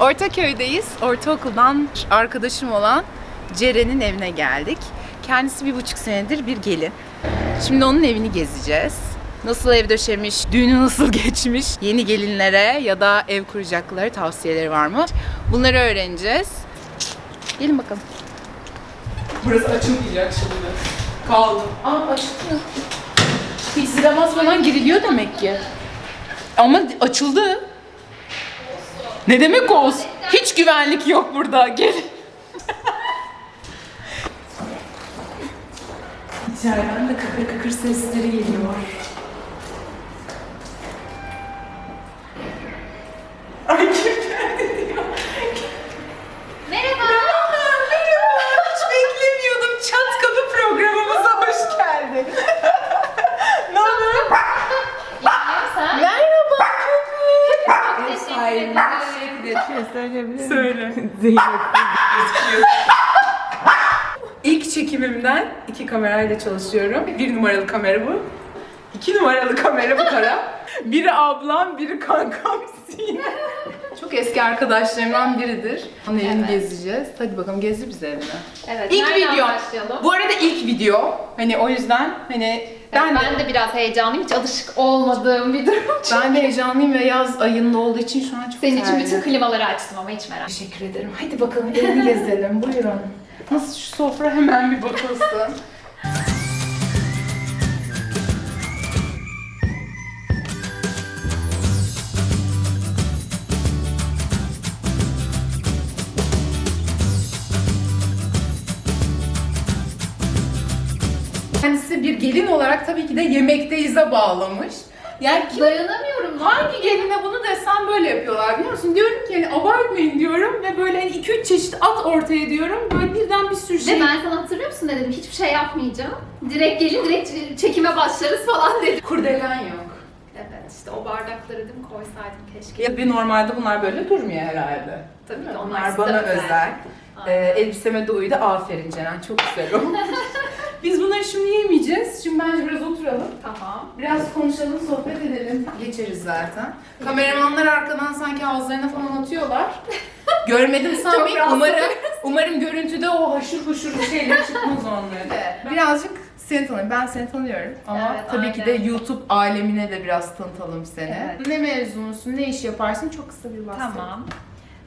Ortaköy'deyiz. Ortaokuldan arkadaşım olan Ceren'in evine geldik. Kendisi bir buçuk senedir bir gelin. Şimdi onun evini gezeceğiz. Nasıl ev döşemiş, düğünü nasıl geçmiş, yeni gelinlere ya da ev kuracakları tavsiyeleri var mı? Bunları öğreneceğiz. Gelin bakalım. Burası açılmayacak şimdi. Kaldı. Aa açıldı. Hiç zile basmadan giriliyor demek ki. Ama açıldı. Ne demek olsun? Hiç güvenlik yok burada. Gelin. İçeriden de kıkır kıkır sesleri geliyor. Ay kim geldi diyor. Merhaba. Merhaba. Hiç beklemiyordum. Çat kapı programımıza hoş geldin. ne haber? Sen? Merhaba köpük. Teşekkür ederim. şey söyleyebilir miyim? Söyle. Zeynep. İlk çekimimden iki kamerayla çalışıyorum. Bir numaralı kamera bu. İki numaralı kamera bu kara. Biri ablam, biri kankam Sinem. Çok eski arkadaşlarımdan biridir. Onun evini Evet. gezeceğiz. Hadi bakalım gezdir bize evini. Evet, İlk nereden video. başlayalım? Bu arada ilk video. Hani o yüzden hani ben, ben, de biraz heyecanlıyım. Hiç alışık olmadığım bir durum. ben de heyecanlıyım ve yaz ayında olduğu için şu an çok Senin için bütün klimaları açtım ama hiç merak. Teşekkür ederim. Hadi bakalım evini gezelim. Buyurun. Nasıl şu sofra hemen bir bakılsın. Bir gelin olarak tabii ki de yemekteyiz'e bağlamış. Yani kim Dayanamıyorum lan. Hangi geline bunu desem böyle yapıyorlar biliyor musun? Diyorum ki hani abartmayın diyorum ve böyle hani 2-3 çeşit at ortaya diyorum. Böyle birden bir sürü Ve şey. ben sana hatırlıyor musun ne dedim? Hiçbir şey yapmayacağım. Direkt gelin, direkt çekime başlarız falan dedim. Kurdelen yok. Evet işte o bardakları değil mi koysaydım keşke. Ya bir normalde bunlar böyle durmuyor herhalde. Tabii ki onlar size bana özel. özel. Ee, elbiseme de uydu. Aferin Ceren. Çok güzel olmuş. Biz bunları şimdi yemeyeceğiz. Şimdi bence biraz oturalım. Tamam. Biraz konuşalım, sohbet edelim. Geçeriz zaten. Kameramanlar arkadan sanki ağızlarına falan atıyorlar. Görmedim rahatsız Umarım, umarım görüntüde o haşır huşur şeyler çıkmaz onların. Birazcık seni tanıyorum. Ben seni tanıyorum. Ama Evet, tabii ki de aynen. YouTube alemine de biraz tanıtalım seni. Evet. Ne mezunusun, ne iş yaparsın? Çok kısa bir bahset. Tamam.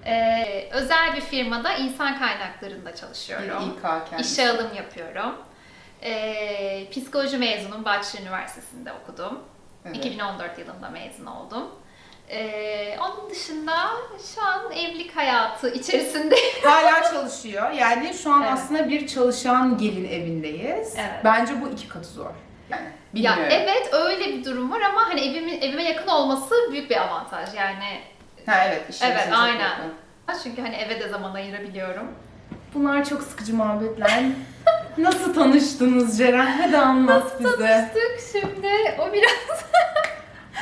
Ee, özel bir firmada insan kaynaklarında Bir çalışıyorum. İK kendisi. İşe alım yapıyorum. Ee, psikoloji mezunum. Bahçeli Üniversitesi'nde okudum. Evet. 2014 yılında mezun oldum. Ee, onun dışında şu an evlilik hayatı içerisinde Hala çalışıyor. Yani şu an Evet. aslında bir çalışan gelin evindeyiz. Evet. Bence bu iki katı zor. Yani ya evet öyle bir durum var ama hani evimin evime yakın olması büyük bir avantaj. Yani Ha evet. Evet, aynen. yakın. çünkü hani eve de zaman ayırabiliyorum. Bunlar çok sıkıcı muhabbetler. Nasıl tanıştınız Ceren? Hadi anlat bize. Tanıştık şimdi o biraz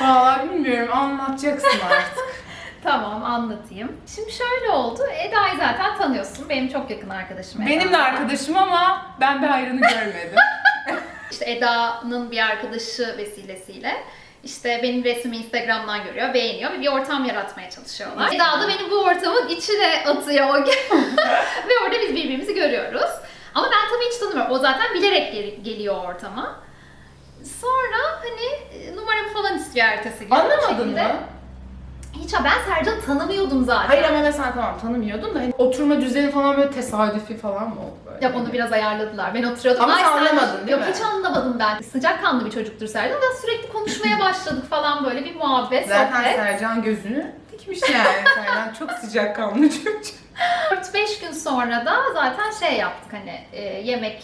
Vallahi bilmiyorum anlatacaksın artık. Tamam anlatayım. Şimdi şöyle oldu. Eda'yı zaten tanıyorsun. Benim çok yakın arkadaşım. Eda. Benim de arkadaşım ama ben bir hayrını görmedim. İşte Eda'nın bir arkadaşı vesilesiyle işte benim resmimi Instagram'dan görüyor, beğeniyor ve bir ortam yaratmaya çalışıyorlar. Eda da beni bu ortamın içine atıyor o gün. ve orada biz birbirimizi görüyoruz. Ama ben tabii hiç tanımıyorum. O zaten bilerek gel- geliyor ortama. Sonra hani e, numaramı falan istiyor ertesi gün. Anlamadın şekilde. mı? Hiç ha ben Sercan'ı tanımıyordum zaten. Hayır ama mesela tamam tanımıyordun da hani oturma düzeni falan böyle tesadüfi falan mı oldu böyle? Ya onu biraz ayarladılar. Ben oturuyordum. Ama Ay sen anlamadın, değil Yok mi? hiç anlamadım ben. Sıcakkanlı bir çocuktur Sercan. Da sürekli konuşmaya başladık falan böyle bir muhabbet, Zaten sohbet. Sercan gözünü dikmiş yani. Sercan çok sıcakkanlı çocuk. 4-5 gün sonra da zaten şey yaptık hani e, yemek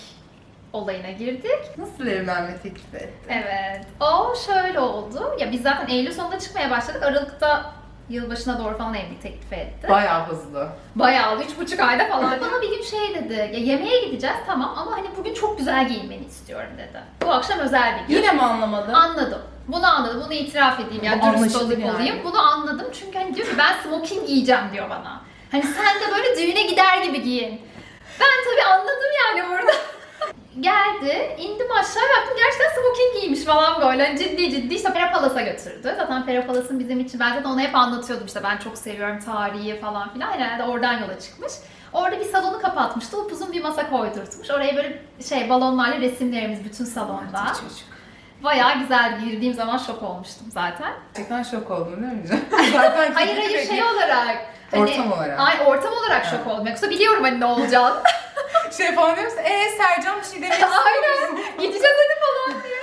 olayına girdik. Nasıl evlenme teklif etti? Evet. O şöyle oldu. Ya biz zaten Eylül sonunda çıkmaya başladık. Aralıkta yılbaşına doğru falan evlilik teklifi etti. Bayağı hızlı. Bayağı. Üç buçuk ayda falan. Bana bir gün şey dedi. Ya yemeğe gideceğiz tamam ama hani bugün çok güzel giyinmeni istiyorum dedi. Bu akşam özel bir gün. Yine mi anlamadın? Anladım. Bunu anladım. Bunu itiraf edeyim. Yani Bu dürüst olayım, yani. olayım. Bunu anladım. Çünkü hani diyor ki ben smoking giyeceğim diyor bana. Hani sen de böyle düğüne gider gibi giyin. Ben tabii anladım yani burada. Geldi, indim aşağı baktım gerçekten smoking giymiş falan böyle Hani ciddi ciddi işte Pera Palas'a götürdü. Zaten Pera Palas'ın bizim için ben zaten ona hep anlatıyordum işte ben çok seviyorum tarihi falan filan herhalde oradan yola çıkmış. Orada bir salonu kapatmıştı, upuzun bir masa koydurtmuş. Oraya böyle şey balonlarla resimlerimiz bütün salonda. Çocuk. Bayağı güzel girdiğim zaman şok olmuştum zaten. Gerçekten şok oldun değil mi? Zaten Hayır hayır şey olarak. Hani, Ortam olarak. Ay ortam olarak şok Evet. oldum. Yoksa biliyorum hani ne olacağını. Şey falan diyor musun? Eee Sercan bir şey demek Aynen. Gideceğiz hadi falan diye.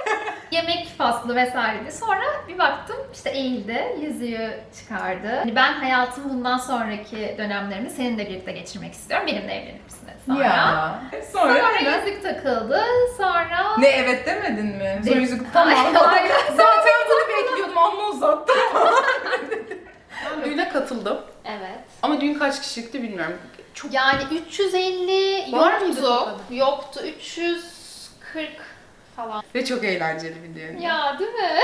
Yemek faslı vesaireydi. Sonra bir baktım işte eğildi, yüzüğü çıkardı. Hani ben hayatım bundan sonraki dönemlerimi seninle birlikte geçirmek istiyorum. Benimle evlenir misin sonra. Ya. Sonra, Sonra yüzük takıldı. Sonra... Ne evet demedin mi? Sonra yüzük tamam. Zaten bunu bekliyordum amma uzattım. Ben düğüne katıldım. Evet. Ama düğün kaç kişilikti bilmiyorum. Çok Yani 350 Var mıydı yoktu. toplamda? Yoktu. 340 falan. ve çok eğlenceli bir düğün. Ya değil mi?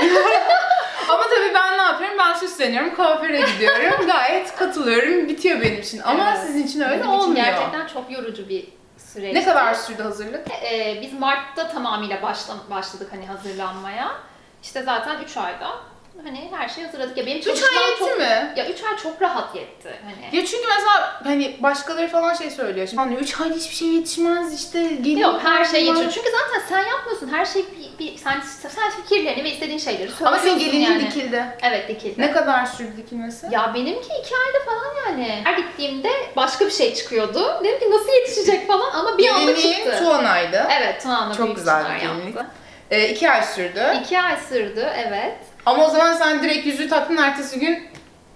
Ama tabii ben ne yapıyorum? Ben süsleniyorum, kuaföre gidiyorum. Gayet katılıyorum. Bitiyor benim için. Ama Evet. sizin için öyle Bizim için olmuyor. gerçekten çok yorucu bir süreç. Ne kadar sürdü hazırlık? Ee, biz Mart'ta tamamıyla başla, başladık hani hazırlanmaya. İşte zaten 3 ayda hani her şeyi hazırladık. Ya benim 3 çalışmam ay yetti çok, mi? Ya 3 ay çok rahat yetti hani. Ya çünkü mesela hani başkaları falan şey söylüyor. Şimdi hani 3 ayda hiçbir şey yetişmez işte. Gelin Yok her şey var. yetiyor. Çünkü zaten sen yapmıyorsun. Her şey bir, bir sen, sen fikirlerini ve istediğin şeyleri söylüyorsun Ama senin gelinliğin yani. dikildi. Evet dikildi. Ne kadar sürdü dikilmesi? Ya benimki iki ayda falan yani. Her gittiğimde başka bir şey çıkıyordu. Dedim ki nasıl yetişecek falan ama bir anda Gelinliğin çıktı. Tuana'ydı. Evet Tuana'la Çok güzel bir gelinlik. yaptı. Ee, iki ay sürdü. İki ay sürdü evet. Ama o zaman sen direkt yüzüğü taktın ertesi gün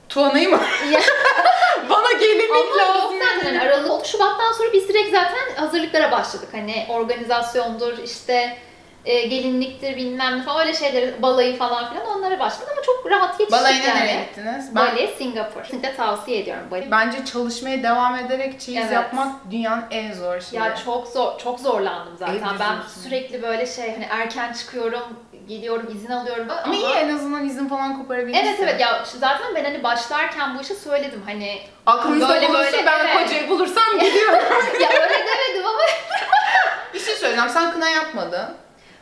Tuana'yı mı? Ya- Bana gelinlik Ama lazım. zaten hani Aralık. Şubattan sonra biz direkt zaten hazırlıklara başladık. Hani organizasyondur, işte e, gelinliktir bilmem ne falan öyle şeyleri, balayı falan filan onlara başladık ama çok rahat yetiştik Balayına yani. nereye gittiniz? Ben, Bali, Singapur. Kesinlikle tavsiye ediyorum Bali. Bence çalışmaya devam ederek çeyiz Evet. yapmak dünyanın en zor şeyi. Ya çok zor, çok zorlandım zaten. Ev ben sürekli böyle şey hani erken çıkıyorum, geliyorum, izin alıyorum. Ama iyi en azından izin falan koparabilmişsin. Evet evet ya zaten ben hani başlarken bu işe söyledim hani Aklınızda Böyle bulunsun böyle, ben evet. kocayı bulursam gidiyorum. ya öyle demedim ama bir şey söyleyeceğim sen kına yapmadın.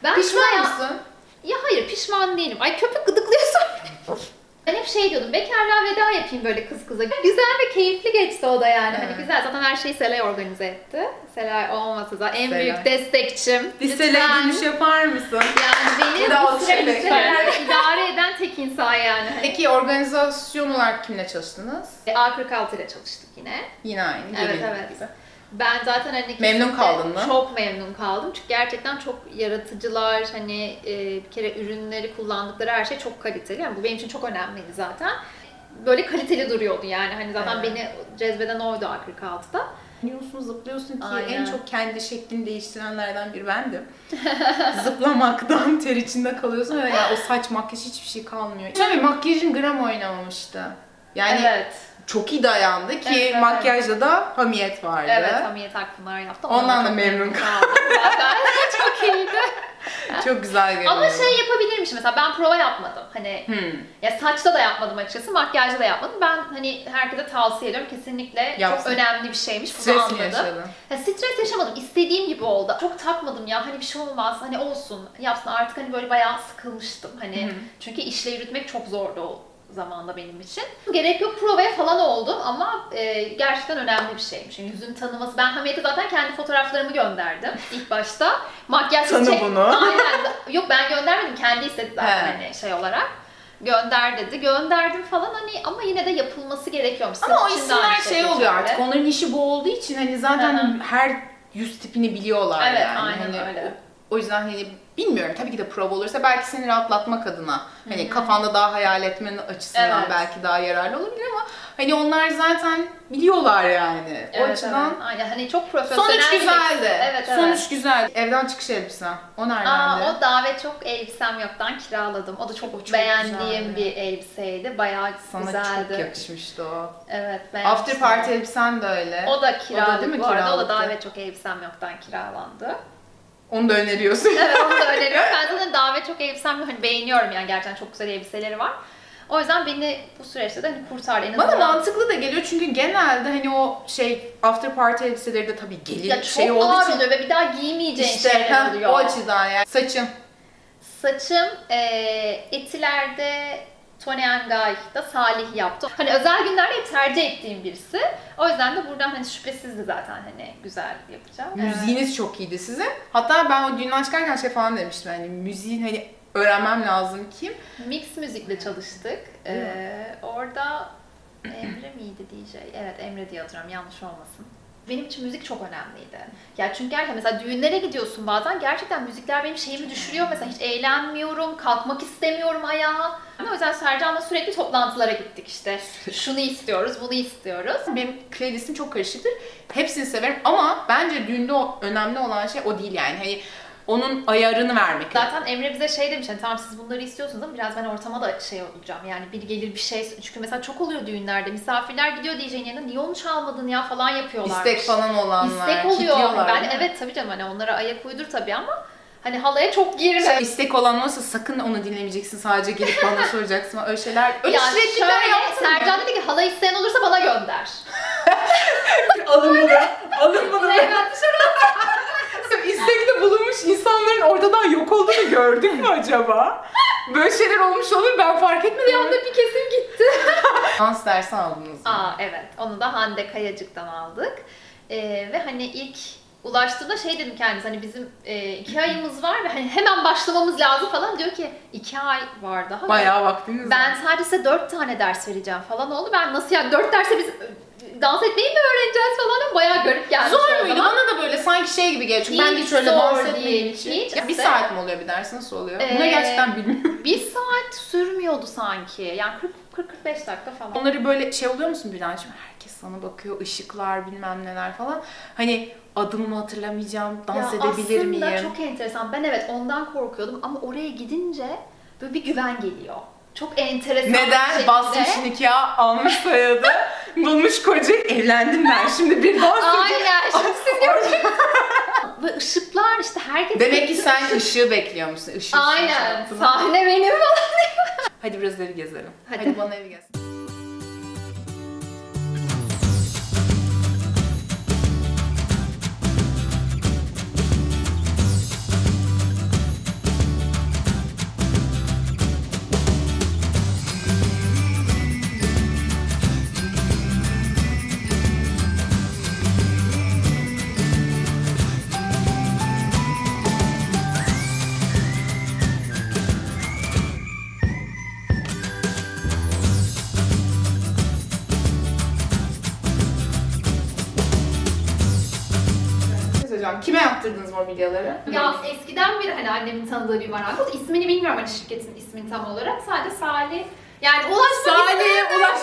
Ben Pişman ya- mısın? Ya hayır pişman değilim. Ay köpek gıdıklıyorsun. ben hep şey diyordum, bekarlığa veda yapayım böyle kız kıza. Güzel ve keyifli geçti o da yani. Hani Evet. güzel. Zaten her şeyi Selay organize etti. Selay olmasa da en Selay. büyük destekçim. Lisele Lütfen. dönüş yapar mısın? Yani beni Bir bu alkış süre efekti. liselerde idare eden tek insan yani. Hani, Peki organizasyon olarak kimle çalıştınız? A46 ile çalıştık yine. Yine aynı. Evet, evet. gibi. Ben zaten hani Memnun kaldın mı? Çok memnun kaldım. Çünkü gerçekten çok yaratıcılar. Hani e, bir kere ürünleri kullandıkları her şey çok kaliteli. Yani bu benim için çok önemliydi zaten. Böyle kaliteli duruyordu yani. Hani zaten Evet. beni cezbeden oydu A46'da. Oynuyorsun, zıplıyorsun ki Aynen. en çok kendi şeklini değiştirenlerden biri bendim. Zıplamaktan ter içinde kalıyorsun ve ya o saç makyaj hiçbir şey kalmıyor. Tabii makyajın gram oynamamıştı. Yani evet. Çok iyi dayandı ki Evet, evet. makyajda da hamiyet vardı. Evet, Hamiyet Akpınar yaptı. Ondan çok da memnun kaldım. Çok iyiydi. Çok güzel görünüyor. Ama şey yapabilirmiş mesela ben prova yapmadım. Hani Hmm. Ya saçta da yapmadım açıkçası, makyajda da yapmadım. Ben hani herkese tavsiye ediyorum. Kesinlikle Yapsın. çok önemli bir şeymiş. Bunu Stres mi anladım. yaşadın? Ya stres yaşamadım. İstediğim gibi oldu. Çok takmadım ya. Hani bir şey olmaz. Hani olsun. Yapsın. Artık hani böyle bayağı sıkılmıştım. Hani hı. çünkü işle yürütmek çok zordu zamanda benim için. Gerek yok provaya falan oldum ama e, gerçekten önemli bir şeymiş. Yani yüzün tanıması. Ben Hamiyet'e zaten kendi fotoğraflarımı gönderdim ilk başta. Makyaj Tanı çek- bunu. Aynen. Yok ben göndermedim. Kendi istedi zaten He. hani şey olarak. Gönder dedi. Gönderdim falan hani ama yine de yapılması gerekiyormuş. Ama o için de aynı isimler şey oluyor artık. Onların işi bu olduğu için hani zaten her yüz tipini biliyorlar Evet, yani. aynen Hani öyle. O, yüzden hani bilmiyorum tabii ki de prova olursa belki seni rahatlatmak adına hani kafanda daha hayal etmenin açısından Evet. belki daha yararlı olabilir ama hani onlar zaten biliyorlar yani. o Evet, açıdan evet. Aynen hani çok profesyonel. sonuç bir- güzeldi. Evet evet. Sonuç güzel. Evden çıkış elbisen. O nereden? Aa, o davet çok elbisem yoktan kiraladım. O da çok, çok beğendiğim güzeldi. bir elbiseydi. Bayağı Sana güzeldi. çok yakışmıştı o. Evet beğendim. After party elbisen de öyle. O da kiralık değil mi bu arada. O da kiralıktı? davet çok elbisem yoktan kiralandı. Onu da öneriyorsun. evet onu da öneriyorum. Ben zaten davet çok elbisem. Hani beğeniyorum yani gerçekten çok güzel elbiseleri var. O yüzden beni bu süreçte de hani kurtardı. En Bana mantıklı da geliyor çünkü genelde hani o şey after party elbiseleri de tabii gelin ya çok şey olduğu ağır için oluyor ve bir daha giymeyeceğin işte şeyler ha, oluyor. o açıdan yani. Saçım. Saçım e, etilerde Tony Angay'da Salih yaptı. Hani özel günlerde hep tercih ettiğim birisi. O yüzden de buradan hani şüphesizdi zaten hani güzel yapacağım. Müziğiniz çok iyiydi sizin. Hatta ben o düğünden çıkarken şey falan demiştim hani müziğin hani öğrenmem lazım ki. Evet. Mix müzikle çalıştık. Ee, orada Emre miydi DJ? Evet Emre diye hatırlıyorum yanlış olmasın. Benim için müzik çok önemliydi. Ya çünkü gerçekten mesela düğünlere gidiyorsun bazen gerçekten müzikler benim şeyimi düşürüyor. Mesela hiç eğlenmiyorum, kalkmak istemiyorum ayağa. O yüzden Sercan'la sürekli toplantılara gittik işte. Şunu istiyoruz, bunu istiyoruz. Benim playlistim çok karışıktır. Hepsini severim ama bence düğünde önemli olan şey o değil yani. Hani onun ayarını vermek. Zaten Emre bize şey demiş hani tamam siz bunları istiyorsunuz ama biraz ben ortama da şey olacağım yani bir gelir bir şey çünkü mesela çok oluyor düğünlerde misafirler gidiyor DJ'nin yanına niye onu çalmadın ya falan yapıyorlar. İstek falan olanlar. İstek oluyor. kitliyorlar, Ben evet tabii canım hani onlara ayak uydur tabii ama hani halaya çok girme. Şey, istek olan olursa sakın onu dinlemeyeceksin. Sadece gelip bana soracaksın. Öyle şeyler. Öyle ya sürekliler şöyle? Sercan dedi ki halay isteyen olursa bana gönder. Alın bunu. Alın bunu. evet dışarı Bulunmuş insanların ortadan yok olduğunu gördük mü acaba? Böyle şeyler olmuş olur ben fark bir etmedim. anda bir kesim gitti. Dans dersi aldınız mı? Aa evet onu da Hande Kayacık'tan aldık. Ee, ve hani ilk ulaştığımda şey dedim kendisi hani bizim e, iki ayımız var ve hani hemen başlamamız lazım falan diyor ki iki ay var daha. Bayağı vaktiniz Ben var. sadece size dört tane ders vereceğim falan oldu. Ben nasıl yani dört derse biz e, dans etmeyi mi öğreneceğiz falan bayağı garip geldi. Zor muydu? Bana da böyle sanki şey gibi geliyor. Çünkü ben de Hiç hiç öyle dans etmediğim için. hiç. Ya bir saat mi oluyor bir ders? Nasıl oluyor? Ee, Bunu gerçekten bilmiyorum. Bir saat sürmüyordu sanki. Yani 40 45 dakika falan. Onları böyle şey oluyor musun Bülent'ciğim? Herkes sana bakıyor, ışıklar bilmem neler falan. Hani adımı hatırlamayacağım, dans Ya edebilir aslında miyim? çok enteresan. Ben evet ondan korkuyordum ama oraya gidince böyle bir güven geliyor. Çok enteresan bir Neden? şekilde. Basmış nikah, almış soyadı, bulmuş koca, evlendim ben şimdi bir edeceğim. Aynen. Şimdi siz görüyorsunuz. Ve ışıklar işte herkes... Demek ki sen ışığı bekliyormuşsun. Işığı Aynen. Sahne benim falan. Hadi biraz evi gezelim. Hadi. Hadi, bana evi gez. Yaptırdınız mobilyaları? Ya eskiden beri hani annemin tanıdığı bir marangoz. İsmini bilmiyorum hani şirketin ismini tam olarak. Sadece Salih. Yani ulaşmak Salih'e isteyenler- ulaş.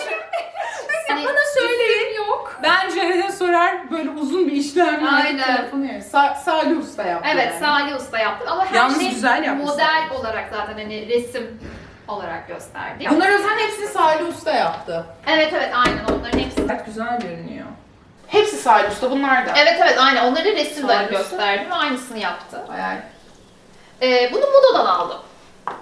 Hani Bana söyleyin. yok. Ben Ceren'e sorar böyle uzun bir işlem Aynen. telefonu yer. Sa- Salih Usta yaptı. Evet yani. Salih Usta yaptık ama her Yalnız şey güzel yapmış model olarak zaten hani resim olarak gösterdik. Bunlar özel hepsini Salih Usta yaptı. Evet evet aynen onların hepsi. Çok güzel görünüyor. Salih Usta bunlar da. Evet evet aynen onları resimle Salih Usta. gösterdim ve aynısını yaptı. Bayağı. Ee, bunu Modo'dan aldım.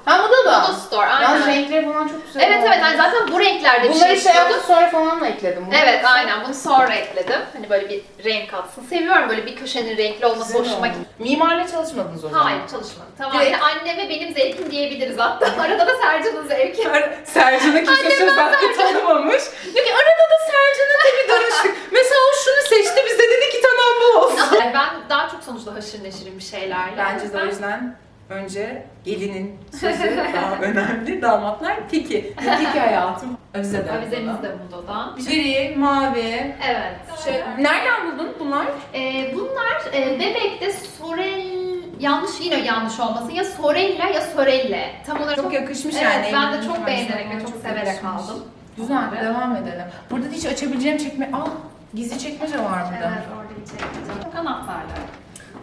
Ha bu da Modo da. Store Yalnız aynen. renkleri falan çok güzel. Evet oldu. evet yani zaten bu renklerde bir Bunları şey şey yaptım sonra falan mı ekledim? Bunu Evet yoksa- aynen bunu sonra ekledim. Hani böyle bir renk atsın. Seviyorum böyle bir köşenin renkli olması Güzel hoşuma gitti. Mimarla çalışmadınız o zaman. Hayır çalışmadım. Tamamen Direkt- anne ve benim zevkim diyebiliriz hatta. Arada da Sercan'ın zevki. Sercan'ı kimse Annem söz ben hakkı tanımamış. Diyor ki arada da Sercan'a tabii danıştık. Mesela o şunu seçti biz de dedik ki tamam bu olsun. Yani ben daha çok sonuçta haşır neşirim bir şeylerle. Bence de o yüzden önce gelinin sözü daha önemli. Damatlar teki. Teki hayatım. Avize de. Avizemiz de Mudo'dan. Gri, mavi. Evet. Şey, nereden buldun bunlar? Ee, bunlar e, Bebek'te Sorel yanlış yine yanlış olmasın ya Sorella ya Sorelle. Tam olarak Çok yakışmış evet, yani. Ben de çok beğenerek ve çok çok severek yakışmış. aldım. Güzel, Evet. devam edelim. Burada da hiç açabileceğim çekme... Aa, gizli çekmece var burada. Evet orada bir çekmece. Çok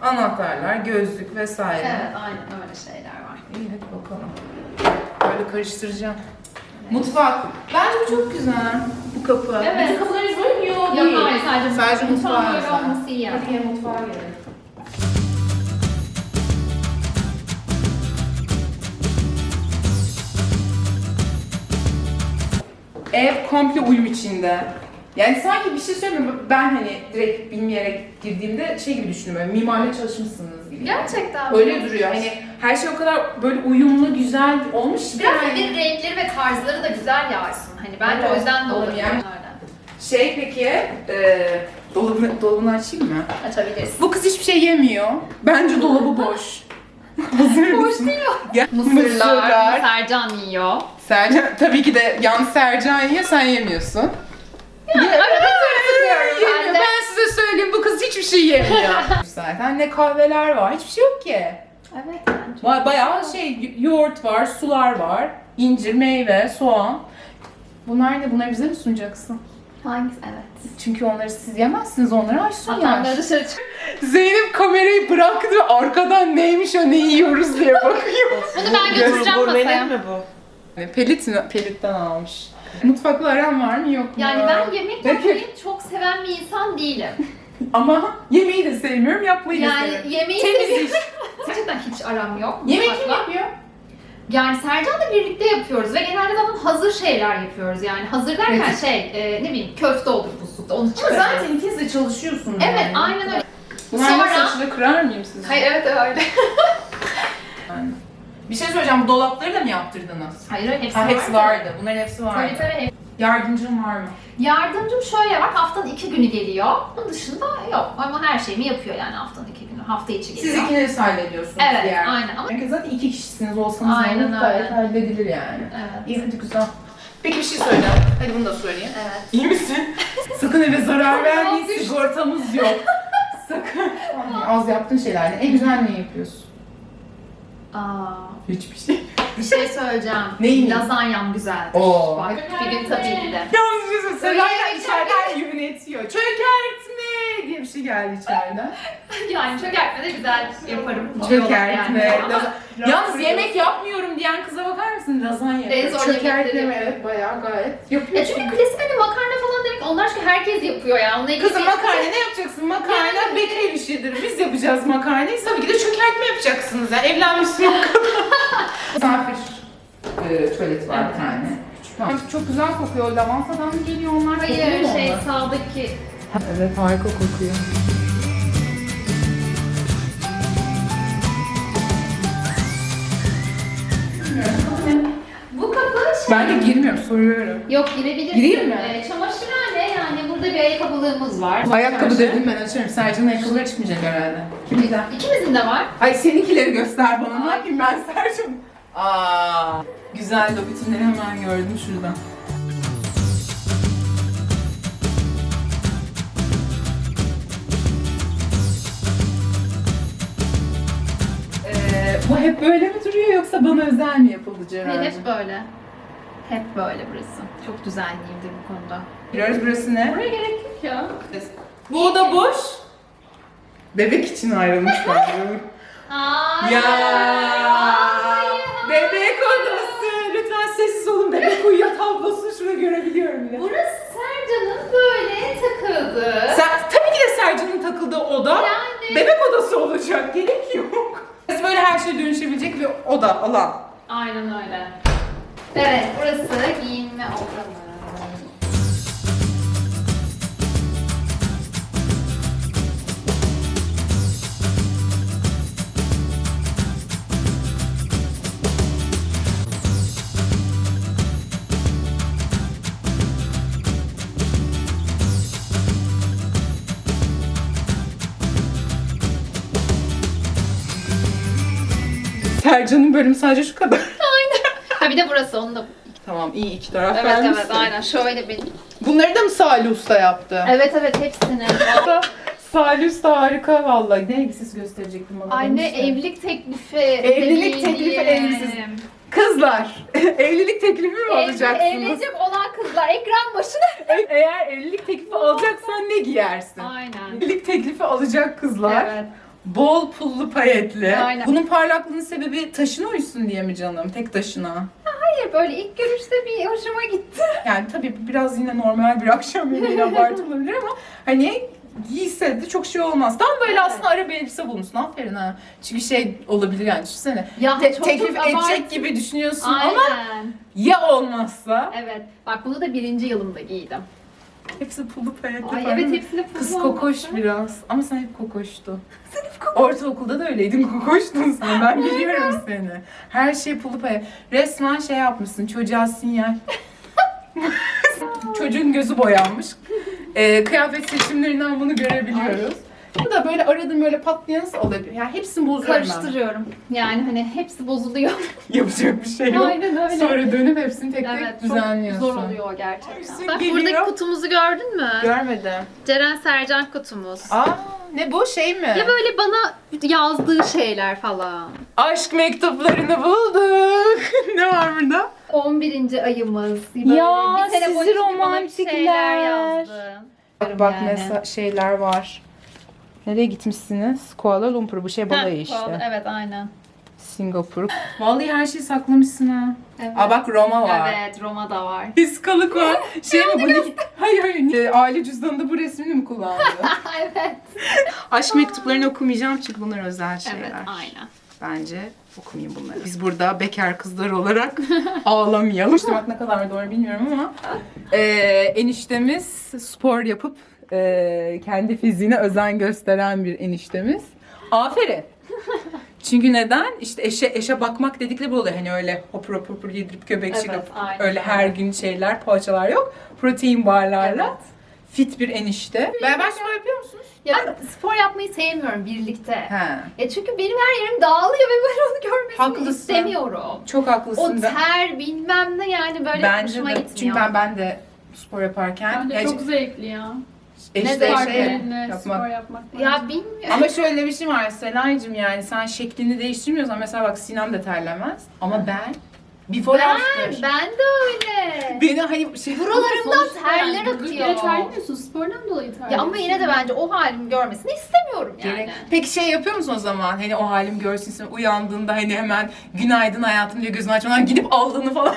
anahtarlar. Gözlük vesaire. Evet aynen öyle şeyler var. İyi hadi bakalım. Böyle karıştıracağım. Mutfak. Bence bu çok güzel. Bu kapı. Evet. Kapılarımız böyle mi? Yok Yok hayır sadece, Sadece mutfağa mutfağın böyle olması iyi yani. Hadi gel mutfağa gelelim. Ev komple uyum içinde. Yani sanki bir şey söyleyeyim mi? Ben hani direkt bilmeyerek girdiğimde şey gibi düşündüm. Böyle mimarla çalışmışsınız gibi. Gerçekten. Öyle duruyor. Hani her şey o kadar böyle uyumlu, güzel olmuş. Biraz yani. bir renkleri ve tarzları da güzel yarsın. Hani bence Evet, o yüzden de olabilir. yani. Şey peki, e, dolabını, dolabını açayım mı? Açabilirsin. Bu kız hiçbir şey yemiyor. Bence dolabı boş. Boş değil Gel. Mısırlar, Sercan yiyor. Sercan, tabii ki de yan Sercan yiyor, sen yemiyorsun. Yani arada ben de. Ben size söyleyeyim, bu kız hiçbir şey yemiyor. Zaten ne kahveler var, hiçbir şey yok ki. Evet. Ba- Bayağı şey, yoğurt var, sular var, incir, meyve, soğan. Bunlar ne? Bunları bize mi sunacaksın? Hangisi? Evet. Çünkü onları siz yemezsiniz, onları Aysun yer. dışarı çık. Zeynep kamerayı bıraktı ve arkadan neymiş o ne yiyoruz diye bakıyor. Bunu ben götüreceğim masaya. Gurmenin mi bu? Pelit, pelitten almış. Mutfakla aran var mı yok mu? Yani ben yemek Peki. yapmayı çok seven bir insan değilim. Ama yemeği de sevmiyorum, yapmayı da Yani seviyorum. yemeği Temiz iş. Gerçekten hiç aram yok. Yemek kim mutfakla. yapıyor? Yani Sercan'la birlikte yapıyoruz ve genelde zaten hazır şeyler yapıyoruz yani. Hazır derken Evet. şey, e, ne bileyim köfte olur buzlukta onu Ama zaten ikiniz de çalışıyorsunuz Evet, yani. aynen öyle. Bunlar Sonra- saçını kırar mıyım size? Hayır evet öyle. Bir şey söyleyeceğim, bu dolapları da mı yaptırdınız? Hayır hayır hepsi, Ha, hepsi var. vardı. Bunların hepsi vardı. Tabii tabii Yardımcın var mı? Yardımcım şöyle var, haftanın iki günü geliyor. Bunun dışında yok. Ama her şeyimi yapıyor yani haftanın iki günü. Hafta içi geliyor. Siz ikiniz hallediyorsunuz Evet, diğer. aynen ama Çünkü zaten iki kişisiniz olsanız Aynen yalnız gayet öyle. halledilir yani. Evet. İyi hadi güzel. Peki bir şey söyleyeceğim. Hadi bunu da söyleyeyim. Evet. İyi misin? Sakın eve zarar vermeyin. Sigortamız yok. Sakın. Az yaptığın şeylerle en güzel ne yapıyorsun? Aa, Hiçbir şey. bir şey söyleyeceğim. Neyi? Lazanyam güzeldir. Oo. Bak bir gün tabii ki de. Yalnız bir şey söyleyeyim. Öyle Selena yemek içeriden yönetiyor. Çökertme diye bir şey geldi içeriden. Yani çökertme de güzel yaparım. Çökertme. Yani. Yalnız yemek yapmıyorum diyen kıza bakar mısın? Lazanya En yapıyor. zor Çökertme yemekleri evet bayağı gayet yapıyor. Ya çünkü klasik hani makarna falan demek onlar çünkü herkes yapıyor ya. Onunla ilgili Kızım bir- makarna ne yapacaksın? Makarna bekar işidir. Biz yapacağız makarnayı. Tabii ki de çökertme yapacaksınız. Yani evlenmişsin o kadar. Misafir e, tuvaleti var bir tane. Tamam. Çok güzel kokuyor. Lavantadan mı geliyor onlar? Hayır kokuyor mu şey onlar? sağdaki Evet harika kokuyor. bu kapı şey... Ben de girmiyorum soruyorum. Yok girebilirsin. Gireyim mi? Ee, çamaşırhane yani burada bir ayakkabılığımız var. Ayakkabı Çamaşır. dedim ben açarım. Sercan'ın ayakkabıları çıkmayacak herhalde. Kimden? İkimizin de var. Ay seninkileri göster bana. Ne yapayım ben Sercan? Aa, güzel de bütünleri hemen gördüm şuradan. Bu hep böyle mi duruyor yoksa bana özel mi yapıldı Hayır, Ceren'cim? hep böyle. Hep böyle burası. Çok düzenliyimdir bu konuda. Giriyoruz burası ne? Buraya gerek yok ya. Bu oda boş. Bebek için ayrılmış bence. Hayır. ya Hayır. bebek odası. Lütfen sessiz olun. Bebek uyuyor tablosunu şurada görebiliyorum bile. Burası Sercan'ın böyle takıldığı. Sen, tabii ki de Sercan'ın takıldığı oda Yani. bebek odası olacak. Gerek yok. Burası böyle her şeye dönüşebilecek bir oda, alan. Aynen öyle. Evet, burası giyinme odamı. Sercan'ın bölümü sadece şu kadar. Ha bir de burası, onu da... tamam iyi iki taraf Evet vermişsin. evet, aynen. Şöyle bir... Bunları da mı Salih Usta yaptı? Evet evet, hepsini. Salih Usta harika vallahi. Ne elbisesi gösterecektim bana? Anne demişti. evlilik teklifi. Evlilik teklifi elbisesi. Kızlar, evlilik teklifi mi alacaksınız? Evlenecek olan kızlar ekran başına. E- Eğer evlilik teklifi alacaksan ne giyersin? Aynen. Evlilik teklifi alacak kızlar. Evet. Bol pullu payetli. Aynen. Bunun parlaklığının sebebi taşına uysun diye mi canım? Tek taşına. Hayır böyle ilk görüşte bir hoşuma gitti. Yani tabii biraz yine normal bir akşam yemeği abartı olabilir ama hani giyse de çok şey olmaz. Tam böyle aslında ara bir elbise bulmuşsun. Aferin ha. Çünkü şey olabilir yani düşünsene. Ya Te- çok teklif çok edecek abart- gibi düşünüyorsun Aynen. ama ya olmazsa? Evet. Bak bunu da birinci yılımda giydim. Hepsi pulu payetli Ay evet hepsini pulu Kız olması. kokoş biraz. Ama sen hep kokoştun. Sen hep kokoş. Ortaokulda da öyleydin. Kokoştun sen. Ben biliyorum seni. Her şey pulu payet. Resmen şey yapmışsın. Çocuğa sinyal. Çocuğun gözü boyanmış. Ee, kıyafet seçimlerinden bunu görebiliyoruz. Bu da böyle aradım böyle patlayan olabilir. Yani hepsini bozuyorum ben. Karıştırıyorum. Yani hani hepsi bozuluyor. Yapacak bir şey yok. Aynen öyle. Sonra dönüp hepsini tek tek evet çok düzenliyorsun. zor oluyor gerçekten. Bak geliyor. buradaki kutumuzu gördün mü? Görmedim. Ceren Sercan kutumuz. Aa ne bu şey mi? Ya böyle bana yazdığı şeyler falan. Aşk mektuplarını bulduk. ne var burada? 11. ayımız. Böyle Ya, bir sizi boyunca bana bir romantikler. şeyler yazdı. Bak bak Yani. ne sa- şeyler var. Nereye gitmişsiniz? Kuala Lumpur bu şey balayı işte. pahalı, Evet aynen. Singapur. Vallahi her şeyi saklamışsın ha. Evet. Aa bak Roma var. Evet Roma'da var. Fiskalık var. Şey mi bu? Hayır hayır. Ee, Aile cüzdanında bu resmini mi kullandı? evet. Aşk mektuplarını okumayacağım çünkü bunlar özel şeyler. Evet aynen. Bence okumayayım bunları. Biz burada bekar kızlar olarak ağlamayalım. İşte bak ne kadar doğru bilmiyorum ama e, eniştemiz spor yapıp e, kendi fiziğine özen gösteren bir eniştemiz. Aferin. Çünkü neden? İşte eşe eşe bakmak dedikleri bu oluyor. Hani öyle hopur hopur hopur yedirip göbek Evet, aynen. öyle her gün şeyler, poğaçalar yok. Protein barlarla. Evet. Fit bir enişte. Beraber spor yapıyor musunuz? Ya ben spor yapmayı sevmiyorum birlikte. He. Ya çünkü benim her yerim dağılıyor ve ben onu görmesini Haklısın. istemiyorum. Çok haklısın. O ter bilmem ne yani böyle Bence hoşuma de. gitmiyor. Çünkü ben ben de spor yaparken Bence çok zevkli ya. Eşte Ne zevkli. şey Partnerinle yapmak. spor yapmak. Ya bilmiyorum. Ama şöyle bir şey var Selay'cığım yani sen şeklini değiştirmiyorsan mesela bak Sinem de terlemez ama ben before ben, after. ben de öyle. Beni hani şey Buralarımdan terler Durduk yere akıyor. terlemiyorsun. Spordan dolayı terliyorsun. Ya ama yine de bence o halimi görmesini istemiyorum yani. Gerek. Peki şey yapıyor musun o zaman? Hani o halim görsün sen uyandığında hani hemen günaydın hayatım diye gözünü açmadan gidip aldığını falan.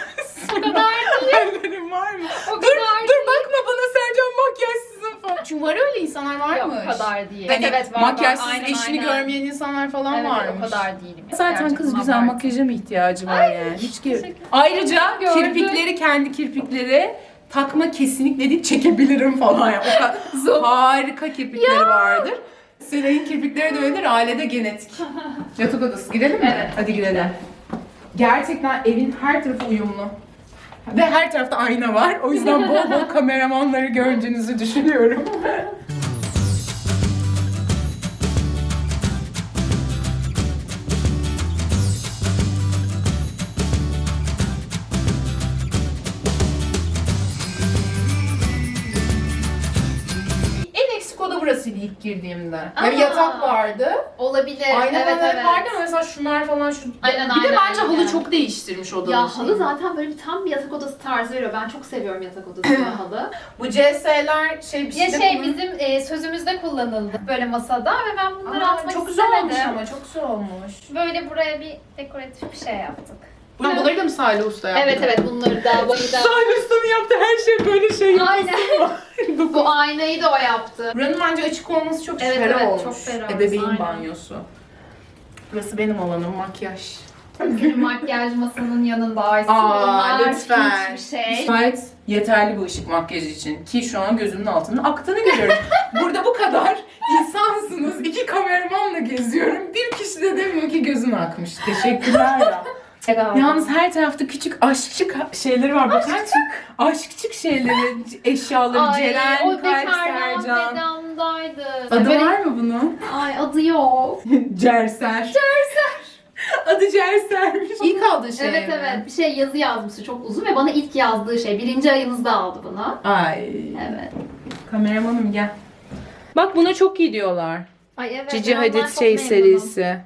o kadar Hallerin var mı? O dur kadar dur bakma bana Sercan falan. Çünkü var öyle insanlar varmış. Yok o kadar değil. Hani evet, var, makyajsız var. Aynen, eşini aynen. görmeyen insanlar falan evet, varmış. o kadar değilim. Zaten Gerçekten kız güzel abartı. makyaja mı ihtiyacı var yani? Hiç ki. Ayrıca Gördüm. kirpikleri kendi kirpikleri takma kesinlikle değil çekebilirim falan ya. O kadar harika kirpikleri vardır. Selay'ın kirpikleri de öyledir. Ailede genetik. Yatak odası girelim mi? Evet. Hadi girelim. Gerçekten evin her tarafı uyumlu. Ve her tarafta ayna var. O yüzden bol bol kameramanları gördüğünüzü düşünüyorum. girdiğimde. Aa. Yani yatak vardı. Olabilir. Aynen evet evet, vardı ama mesela şunlar falan şu. Aynen, bir de aynen, bence aynen. halı çok değiştirmiş odanın Ya halı zaten böyle bir tam bir yatak odası tarzı veriyor. Ben çok seviyorum yatak odası halı. Bu CS'ler şey bir Ya şey, bizim e, sözümüzde kullanıldı böyle masada ve ben bunları Aa, atmak çok güzel olmuş istemedim. ama çok güzel olmuş. Böyle buraya bir dekoratif bir şey yaptık. Bunları da mı Salih Usta yaptı? Evet evet bunları da boyu da. Salih Usta'nın yaptığı her şey böyle şey yapıyor. Aynen. Bu aynayı da o yaptı. Buranın bence açık olması çok Evet, ferah evet, olmuş. çok ferah, Ebeveyn aynen. banyosu. Burası benim alanım makyaj. Makyaj masanın yanında ay Aa lütfen. hiçbir şey. Gayet yeterli bu ışık makyaj için. Ki şu an gözümün altının aktığını görüyorum. Burada bu kadar insansınız. İki kameramanla geziyorum. Bir kişi de demiyor ki gözüm akmış. Teşekkürler ya. Yalnız her tarafta küçük aşkçık şeyleri var. Bakın aşkçık şeyleri, eşyaları, Ay, Ceren, o Kalp, bekardan Sercan. vedamdaydı. Adı Böyle- var mı bunun? Ay adı yok. Cerser. Cerser. Adı Cerser'miş. İlk aldığı şey evet mi? evet bir şey yazı yazmıştı çok uzun ve bana ilk yazdığı şey. Birinci ayımızda aldı bunu. Ay. Evet. Kameramanım gel. Bak buna çok iyi diyorlar. Ay evet. Cici ben ondan Hadid çok şey memnunum. serisi.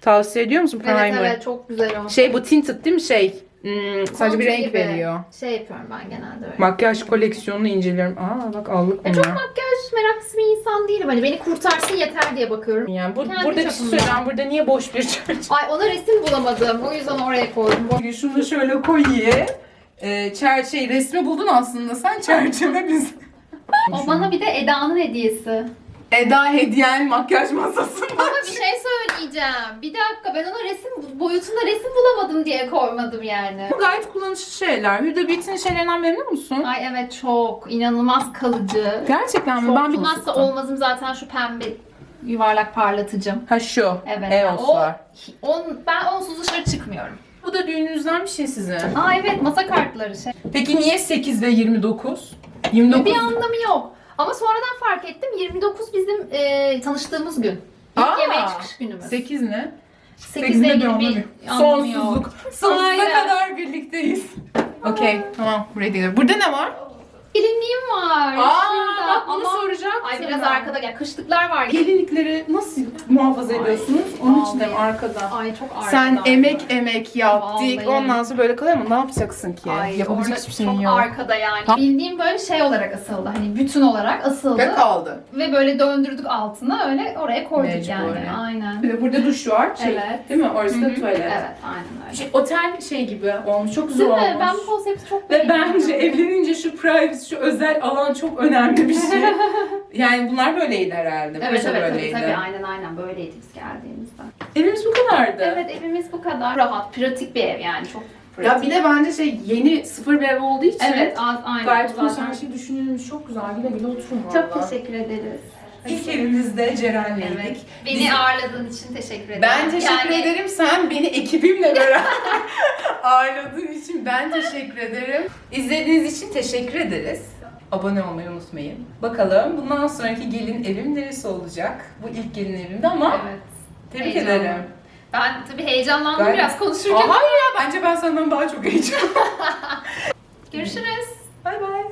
Tavsiye ediyor musun Primer? Evet evet çok güzel o. Şey bu tinted değil mi şey? Hmm, sadece bir Kontur renk gibi. veriyor. Şey yapıyorum ben genelde öyle. Makyaj koleksiyonunu inceliyorum. Aa bak aldık E, bunlar. çok makyaj meraklısı bir insan değilim. Hani beni kurtarsın yeter diye bakıyorum. Yani bu, Kendi burada bir şey söyleyeceğim. Burada niye boş bir çerçeve? Ay ona resim bulamadım. O yüzden oraya koydum. Şunu da şöyle koyayım. Ee, çer şey resmi buldun aslında sen çerçeve biz. O bana bir de Eda'nın hediyesi. Eda hediyen makyaj masasında. Ama bir şey söyleyeceğim. Bir dakika ben ona resim boyutunda resim bulamadım diye koymadım yani. Bu gayet kullanışlı şeyler. Huda Beauty'nin şeylerinden memnun musun? Ay evet çok inanılmaz kalıcı. Gerçekten mi? Çok ben bir olmazsa olmazım zaten şu pembe yuvarlak parlatıcım. Ha şu. Evet. EOS'lar. O, on, ben onsuz dışarı çıkmıyorum. Bu da düğününüzden bir şey sizin. Aa evet masa kartları şey. Peki niye 8 ve 29? 29. Bir anlamı yok. Ama sonradan fark ettim 29 bizim e, tanıştığımız gün. İlk Aa, yemeğe çıkış günümüz. 8 ne? 8'de bir ilgili bir yok. anlamı yok. Sonsuzluk. Sonsuza Aynen. kadar birlikteyiz. Okey tamam buraya gidelim. Burada ne var? Gelinliğim var. Aa şurada. bak bunu Ama- soracaktım. Ay biraz arkada gel. Kışlıklar var. Gelinlikleri nasıl muhafaza ediyorsunuz? Onun için de vallahi. arkada? Ay çok arkada. Sen emek emek yaptık. Vallahi. Ondan sonra böyle kalıyor ama ne yapacaksın ki? Ay, Yapabilecek orada hiçbir şeyin çok yok. arkada yani. Tam- Bildiğim böyle şey olarak asıldı. Hani bütün olarak asıldı. Ve kaldı. Ve böyle döndürdük altına öyle oraya koyduk Mecburen. yani. Aynen. Bir de burada duş var. Şey, Evet. Değil mi? Orası da Hı hı. tuvalet. Evet aynen öyle. Şey, otel şey gibi olmuş. Çok güzel Değil olmuş. mi? Ben bu konsepti çok Ve bence evlenince şu privacy, şu özel alan çok önemli bir şey. yani bunlar böyleydi herhalde. Evet Burası evet tabii, böyleydi. tabii aynen aynen böyleydi biz geldiğimizde. Evimiz bu kadardı. Evet evimiz bu kadar rahat, pratik bir ev yani çok pratik. Ya bir de bence şey yeni sıfır bir ev olduğu için Evet az, aynen gayet zaten. zaten. her şey düşünülmüş. Çok güzel. Güle güle oturun Çok valla. teşekkür ederiz. İlk evimizde Ceren'leydik. Evet. Beni Biz- ağırladığın için teşekkür ederim. Ben teşekkür Yani- ederim. Sen beni ekibimle beraber ağırladığın için ben teşekkür ederim. İzlediğiniz için teşekkür ederiz. Abone olmayı unutmayın. Bakalım bundan sonraki gelin evim neresi olacak? Bu ilk gelin evimdi ama Evet. tebrik heyecanlı. ederim. Ben tabii heyecanlandım Gayet- biraz konuşurken. Aa, hayır ya bence ben senden daha çok heyecanlıyım. Görüşürüz. Bay bay.